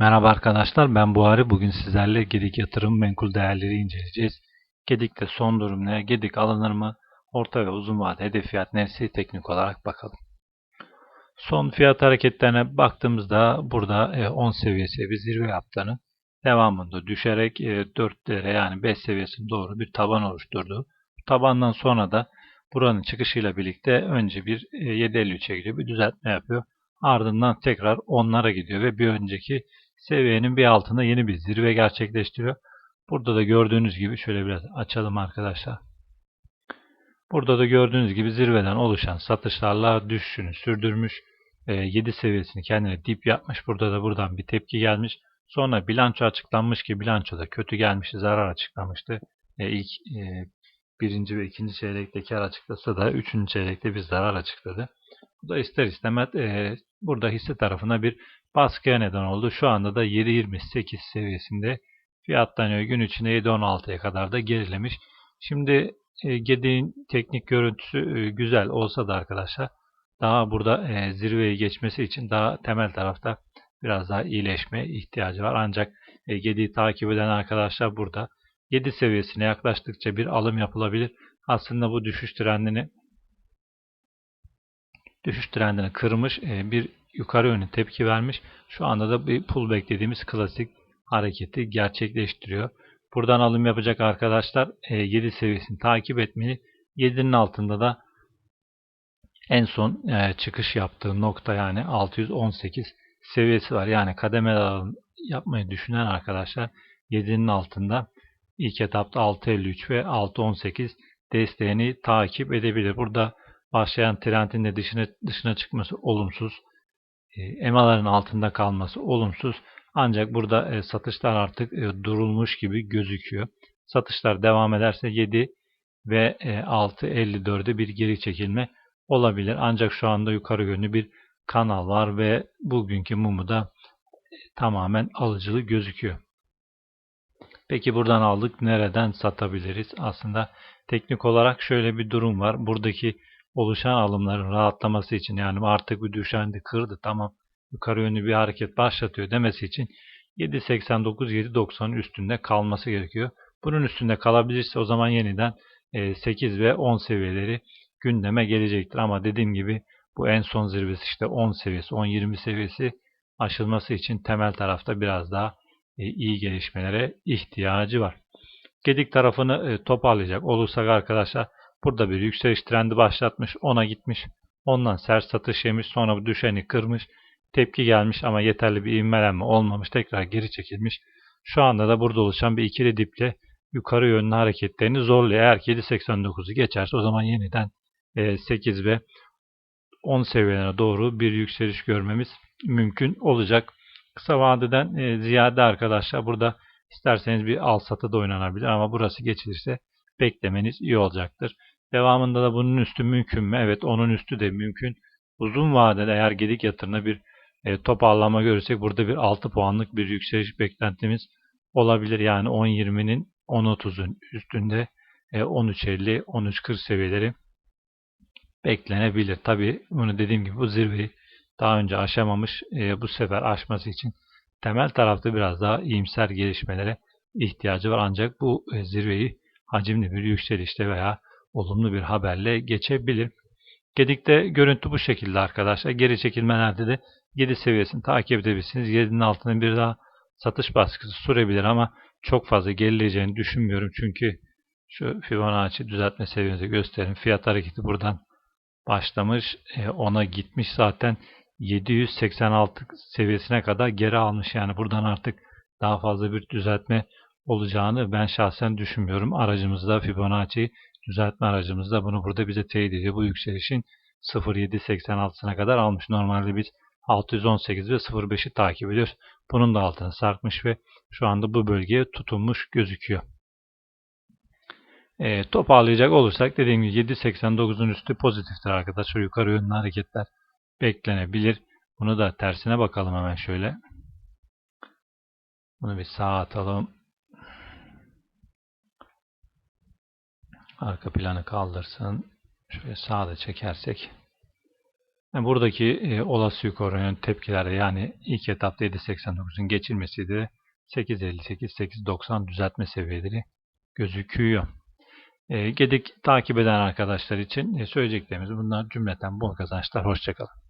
Merhaba arkadaşlar ben Buhari. Bugün sizlerle Gedik yatırım menkul değerleri inceleyeceğiz. Gedik'te son durum ne? Gedik alınır mı? Orta ve uzun vade hedef fiyat neresi? Teknik olarak bakalım. Son fiyat hareketlerine baktığımızda burada 10 seviyesi bir zirve yaptığını devamında düşerek 4 lira yani 5 seviyesine doğru bir taban oluşturdu. Tabandan sonra da buranın çıkışıyla birlikte önce bir 7.53'e gidiyor bir düzeltme yapıyor. Ardından tekrar 10'lara gidiyor ve bir önceki seviyenin bir altında yeni bir zirve gerçekleştiriyor. Burada da gördüğünüz gibi şöyle biraz açalım arkadaşlar. Burada da gördüğünüz gibi zirveden oluşan satışlarla düşüşünü sürdürmüş. 7 seviyesini kendine dip yapmış. Burada da buradan bir tepki gelmiş. Sonra bilanço açıklanmış ki bilançoda kötü gelmiş, zarar açıklamıştı. İlk birinci ve ikinci çeyrekte kar açıklasa da üçüncü çeyrekte bir zarar açıkladı. Bu da ister istemez burada hisse tarafına bir baskıya neden oldu. Şu anda da 7.28 seviyesinde fiyatlanıyor. Gün içinde 7.16'ya kadar da gerilemiş. Şimdi e, Gedi'nin teknik görüntüsü e, güzel olsa da arkadaşlar daha burada e, zirveyi geçmesi için daha temel tarafta biraz daha iyileşme ihtiyacı var. Ancak e, Gedi'yi takip eden arkadaşlar burada 7 seviyesine yaklaştıkça bir alım yapılabilir. Aslında bu düşüş trendini düşüş trendini kırmış e, bir yukarı yönlü tepki vermiş. Şu anda da bir pullback dediğimiz klasik hareketi gerçekleştiriyor. Buradan alım yapacak arkadaşlar 7 e, seviyesini takip etmeli. 7'nin altında da en son e, çıkış yaptığı nokta yani 618 seviyesi var. Yani kademeli alım yapmayı düşünen arkadaşlar 7'nin altında ilk etapta 6.53 ve 6.18 desteğini takip edebilir. Burada başlayan trendin de dışına, dışına çıkması olumsuz. E, EMA'ların altında kalması olumsuz. Ancak burada e, satışlar artık e, durulmuş gibi gözüküyor. Satışlar devam ederse 7 ve e, 6.54'e bir geri çekilme olabilir. Ancak şu anda yukarı yönlü bir kanal var ve bugünkü mumu da tamamen alıcılı gözüküyor. Peki buradan aldık nereden satabiliriz? Aslında teknik olarak şöyle bir durum var. Buradaki oluşan alımların rahatlaması için yani artık bir düşendi kırdı tamam yukarı yönlü bir hareket başlatıyor demesi için 7.89-7.90'ın üstünde kalması gerekiyor. Bunun üstünde kalabilirse o zaman yeniden 8 e, ve 10 seviyeleri gündeme gelecektir. Ama dediğim gibi bu en son zirvesi işte 10 seviyesi, 10-20 seviyesi aşılması için temel tarafta biraz daha e, iyi gelişmelere ihtiyacı var. Gedik tarafını e, toparlayacak olursak arkadaşlar Burada bir yükseliş trendi başlatmış. Ona gitmiş. Ondan sert satış yemiş. Sonra bu düşeni kırmış. Tepki gelmiş ama yeterli bir ivmelenme olmamış. Tekrar geri çekilmiş. Şu anda da burada oluşan bir ikili diple yukarı yönlü hareketlerini zorluyor. Eğer ki 7.89'u geçerse o zaman yeniden 8 e, ve 10 seviyelerine doğru bir yükseliş görmemiz mümkün olacak. Kısa vadeden e, ziyade arkadaşlar burada isterseniz bir al satı da oynanabilir ama burası geçilirse beklemeniz iyi olacaktır. Devamında da bunun üstü mümkün mü? Evet onun üstü de mümkün. Uzun vadede eğer gedik yatırına bir e, toparlama görürsek burada bir 6 puanlık bir yükseliş beklentimiz olabilir. Yani 10.20'nin 10.30'un üstünde e, 13.50, 13.40 seviyeleri beklenebilir. Tabi bunu dediğim gibi bu zirveyi daha önce aşamamış. E, bu sefer aşması için temel tarafta biraz daha iyimser gelişmelere ihtiyacı var. Ancak bu e, zirveyi hacimli bir yükselişte veya olumlu bir haberle geçebilir. Gedik'te görüntü bu şekilde arkadaşlar. Geri çekilmelerde de 7 seviyesini takip edebilirsiniz. 7'nin altına bir daha satış baskısı sürebilir ama çok fazla gerileyeceğini düşünmüyorum. Çünkü şu Fibonacci düzeltme seviyesi gösterin. Fiyat hareketi buradan başlamış. E, ona gitmiş zaten 786 seviyesine kadar geri almış. Yani buradan artık daha fazla bir düzeltme olacağını ben şahsen düşünmüyorum. Aracımızda Fibonacci düzeltme aracımızda bunu burada bize teyit ediyor. Bu yükselişin 0.786'sına kadar almış. Normalde biz 618 ve 0.5'i takip ediyoruz. Bunun da altına sarkmış ve şu anda bu bölgeye tutunmuş gözüküyor. E, toparlayacak olursak dediğim gibi 7.89'un üstü pozitiftir arkadaşlar. Yukarı yönlü hareketler beklenebilir. Bunu da tersine bakalım hemen şöyle. Bunu bir sağa atalım. Arka planı kaldırsın. Şöyle sağda çekersek Yani buradaki e, olası yukarı tepkilerde yani ilk etapta 7.89'un geçilmesiydi. 8.58-8.90 düzeltme seviyeleri gözüküyor. E, Gedik takip eden arkadaşlar için e, söyleyeceklerimiz bunlar cümleten bol kazançlar. Hoşçakalın.